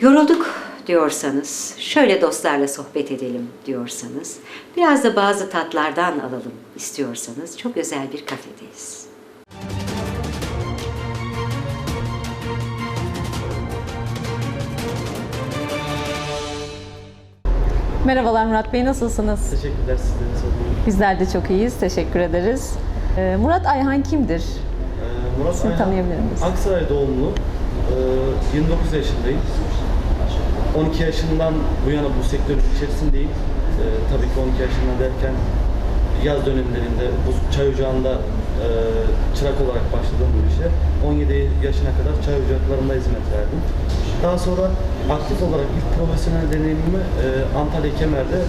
Yorulduk diyorsanız, şöyle dostlarla sohbet edelim diyorsanız, biraz da bazı tatlardan alalım istiyorsanız çok özel bir kafedeyiz. Merhabalar Murat Bey, nasılsınız? Teşekkürler sizlere sorduğum. Bizler de çok iyiyiz, teşekkür ederiz. Ee, Murat Ayhan kimdir? Ee, Murat Sizi Ayhan, tanıyabilir miyiz? Aksaray doğumlu. Ee, 29 yaşındayım. 12 yaşından bu yana bu sektörün içerisindeyim. Ee, tabii ki 12 yaşından derken yaz dönemlerinde bu çay ocağında e, çırak olarak başladım bu işe. 17 yaşına kadar çay ocaklarında hizmet verdim. Daha sonra aktif olarak ilk profesyonel deneyimimi e, Antalya Kemer'de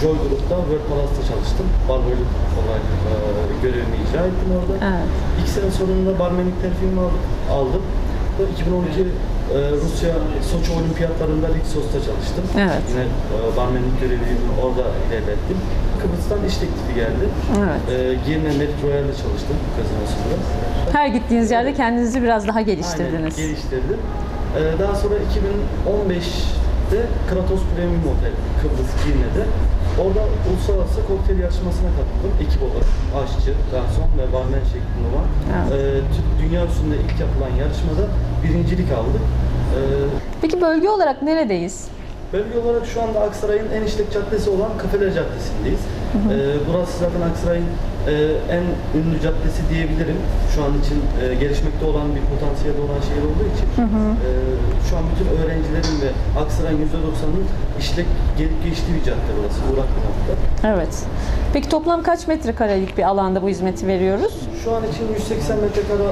Joy Group'ta World Palace'da çalıştım. Barboyluk olarak e, görevimi icra ettim orada. Evet. İki sene sonunda barmenlik terfimi aldım. aldım. Ve 2012 e, Rusya Soçi Olimpiyatlarında Lig Sos'ta çalıştım. Evet. Yine e, barmenlik görevimi orada ilerlettim. Kıbrıs'tan iş teklifi geldi. Evet. E, Girne Merit Royal'de çalıştım gazinosunda. Her gittiğiniz yerde kendinizi biraz daha geliştirdiniz. Aynen, geliştirdim. E, daha sonra 2015'te Kratos Premium Otel Kıbrıs Girne'de Orada uluslararası kokteyl yarışmasına katıldım. Ekip olarak aşçı, garson ve barmen şeklinde olan. Evet. E, tü- dünya üstünde ilk yapılan yarışmada birincilik aldık. E, Peki bölge olarak neredeyiz? Bölge olarak şu anda Aksaray'ın en işlek caddesi olan Kafeler Caddesi'ndeyiz. Ee, burası zaten Aksaray'ın e, en ünlü caddesi diyebilirim. Şu an için e, gelişmekte olan bir potansiyeli olan şehir olduğu için. e, şu an bütün öğrencilerin ve Aksaray'ın %90'ının işlek gelip geçtiği bir cadde burası. Uğrak bir nokta. Evet. Peki toplam kaç metrekarelik bir alanda bu hizmeti veriyoruz? Şu an için 180 metrekare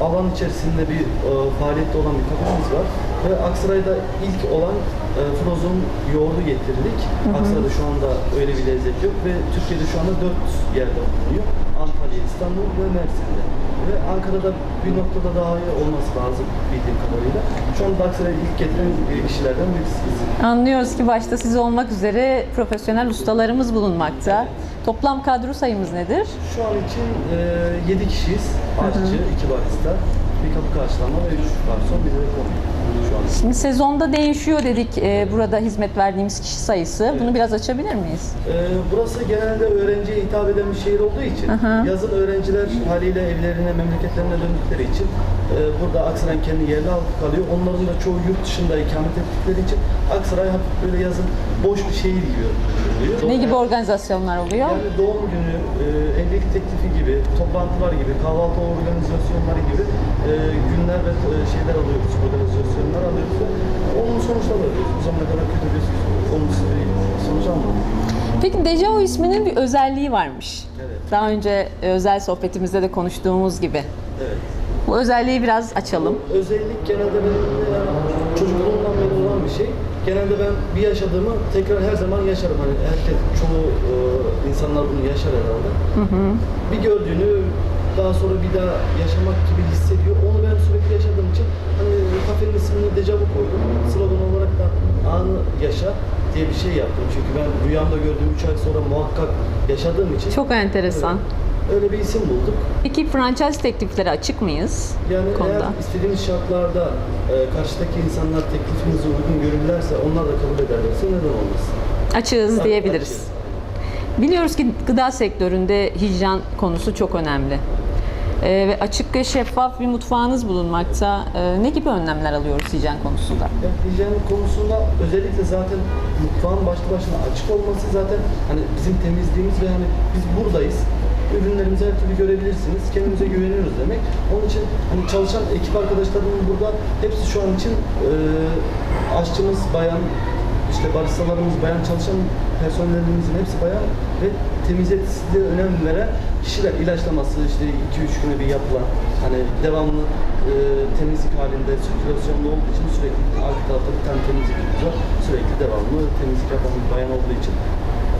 alan içerisinde bir e, faaliyette olan bir kafemiz var. Ve Aksaray'da ilk olan e, frozen yoğurdu getirdik. Aksaray'da şu anda öyle bir lezzet yok ve Türkiye'de şu anda 4 yerde bulunuyor. Antalya, İstanbul ve Mersin'de. Ve Ankara'da bir noktada daha iyi olması lazım bildiğim kadarıyla. Şu anda Aksaray'a ilk getiren e, kişilerden birisiyiz. Anlıyoruz ki başta siz olmak üzere profesyonel ustalarımız bulunmakta. Toplam kadro sayımız nedir? Şu an için e, 7 kişiyiz. Aşçı, 2 barista, bir kapı karşılama ve 3 garson, bir de komik şu an. Şimdi sezonda değişiyor dedik e, burada hizmet verdiğimiz kişi sayısı. Bunu biraz açabilir miyiz? Ee, burası genelde öğrenciye hitap eden bir şehir olduğu için Aha. yazın öğrenciler haliyle evlerine, memleketlerine döndükleri için e, burada Aksaray'ın kendi yerli halkı kalıyor. Onların da çoğu yurt dışında ikamet ettikleri için Aksaray hafif böyle yazın boş bir şehir gibi oluyor. Ne gibi organizasyonlar oluyor? Yani doğum günü, e, evlilik teklifi gibi, toplantılar gibi, kahvaltı organizasyonları gibi e, günler ve e, şeyler alıyoruz, organizasyonlar alıyoruz. Onun sonuçları alıyoruz. Bu zamana kadar kötü bir olumsuz bir sonuç almadık. Peki Dejavu isminin bir özelliği varmış. Evet. Daha önce özel sohbetimizde de konuştuğumuz gibi. Evet. Bu özelliği biraz açalım. Özellik genelde benim yani çocukluğumdan beri olan bir şey. Genelde ben bir yaşadığımı tekrar her zaman yaşarım. Hani herkes, çoğu e, insanlar bunu yaşar herhalde. Bir gördüğünü daha sonra bir daha yaşamak gibi hissediyor. Onu ben sürekli yaşadığım için hani kafenin ismini dejavu koydum. Slogan olarak da anı yaşa diye bir şey yaptım. Çünkü ben rüyamda gördüğüm 3 ay sonra muhakkak yaşadığım için Çok enteresan. Öyle bir isim bulduk. Peki franchise teklifleri açık mıyız Yani konuda? eğer istediğimiz şartlarda e, karşıdaki insanlar teklifimizi uygun görürlerse, onlar da kabul ederlerse neden olmasın? Açığız Bak, diyebiliriz. açığız. Biliyoruz ki gıda sektöründe hijyen konusu çok önemli. Ee, ve açık ve şeffaf bir mutfağınız bulunmakta. Ee, ne gibi önlemler alıyoruz hijyen konusunda? Yani hijyen konusunda özellikle zaten mutfağın başlı başına açık olması zaten hani bizim temizliğimiz ve hani biz buradayız. Ürünlerimizi her türlü görebilirsiniz. Kendimize güveniyoruz demek. Onun için hani çalışan ekip arkadaşlarımın burada hepsi şu an için e, aşçımız bayan, işte baristalarımız bayan, çalışan personelimizin hepsi bayan ve temizliğe önem veren kişiler. ilaçlaması işte 2-3 güne bir yapılan hani devamlı e, temizlik halinde sirkülasyonda olduğu için sürekli arka tarafta bir tane temizlik var. Sürekli devamlı temizlik yapan bayan olduğu için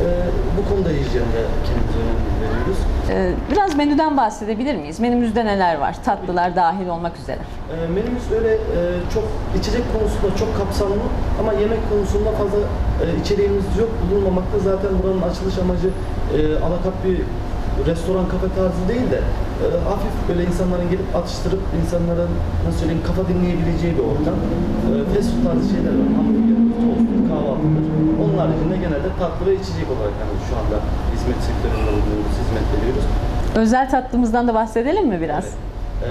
e, bu konuda hijyende kendimize önem veriyoruz. Ee, biraz menüden bahsedebilir miyiz? Menümüzde neler var? Tatlılar dahil olmak üzere. E, menümüz öyle e, çok içecek konusunda çok kapsamlı ama yemek konusunda fazla e, içeriğimiz yok bulunmamakta. Zaten buranın açılış amacı e, alakat bir restoran kafe tarzı değil de e, hafif böyle insanların gelip atıştırıp insanların nasıl söyleyeyim kafa dinleyebileceği bir ortam. E, fast food tarzı şeyler var. Hamburger, kahvaltıdır. Onun haricinde genelde tatlı ve içecek olarak yani şu anda hizmet sektöründe bulunuyoruz, hizmet veriyoruz. Özel tatlımızdan da bahsedelim mi biraz? Ee,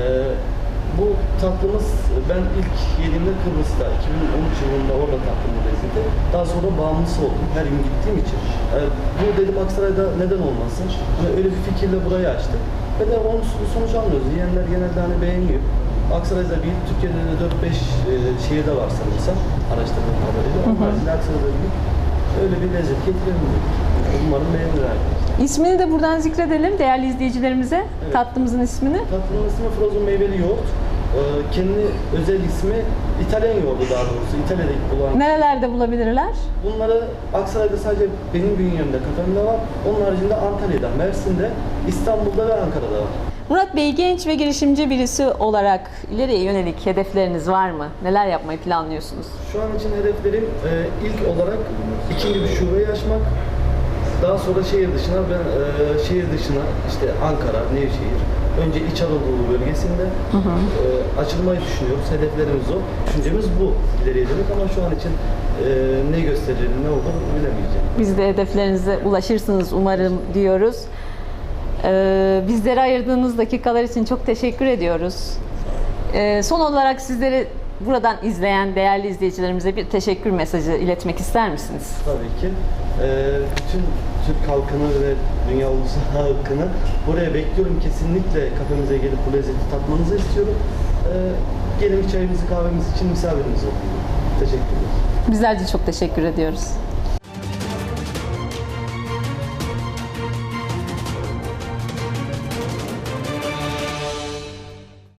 bu tatlımız ben ilk yediğimde Kıbrıs'ta 2013 yılında orada tattım bu lezzeti. Daha sonra bağımlısı oldum her gün gittiğim için. Ee, bu dedim Aksaray'da neden olmasın? Hani öyle bir fikirle burayı açtık. Ve de onun sonuç almıyoruz. Yiyenler genelde hani beğeniyor. Aksaray'da bir, Türkiye'de de 4-5 e, şehirde var sanırsam araştırdığım kadarıyla. Onun Aksaray'da bir öyle bir lezzet getirelim dedik. Umarım beğenir. İsmini de buradan zikredelim değerli izleyicilerimize. Tatlımızın ismini. Tatlının ismi frozen meyveli yoğurt. Ee, kendi özel ismi İtalyan yoğurdu daha doğrusu. İtalya'da bulan. Nerelerde bulabilirler? Bunları Aksaray'da sadece benim bünyemde, kafemde var. Onun haricinde Antalya'da, Mersin'de, İstanbul'da ve Ankara'da var. Murat Bey genç ve girişimci birisi olarak ileriye yönelik hedefleriniz var mı? Neler yapmayı planlıyorsunuz? Şu an için hedeflerim e, ilk olarak ikinci bir şubeyi açmak. Daha sonra şehir dışına, ben e, şehir dışına işte Ankara, Nevşehir, önce İç Anadolu bölgesinde e, açılmayı düşünüyoruz. Hedeflerimiz o. Düşüncemiz bu ileriye dönük ama şu an için e, ne gösterir, ne olur bilemeyeceğim. Biz de hedeflerinize ulaşırsınız umarım diyoruz. Ee, bizlere ayırdığınız dakikalar için çok teşekkür ediyoruz. Ee, son olarak sizleri buradan izleyen değerli izleyicilerimize bir teşekkür mesajı iletmek ister misiniz? Tabii ki. Ee, bütün Türk halkını ve dünya ulusal halkını buraya bekliyorum. Kesinlikle kafemize gelip bu lezzeti tatmanızı istiyorum. Ee, gelin çayımızı kahvemizi için misafirimiz olun. Teşekkür ederiz. Bizler de çok teşekkür ediyoruz.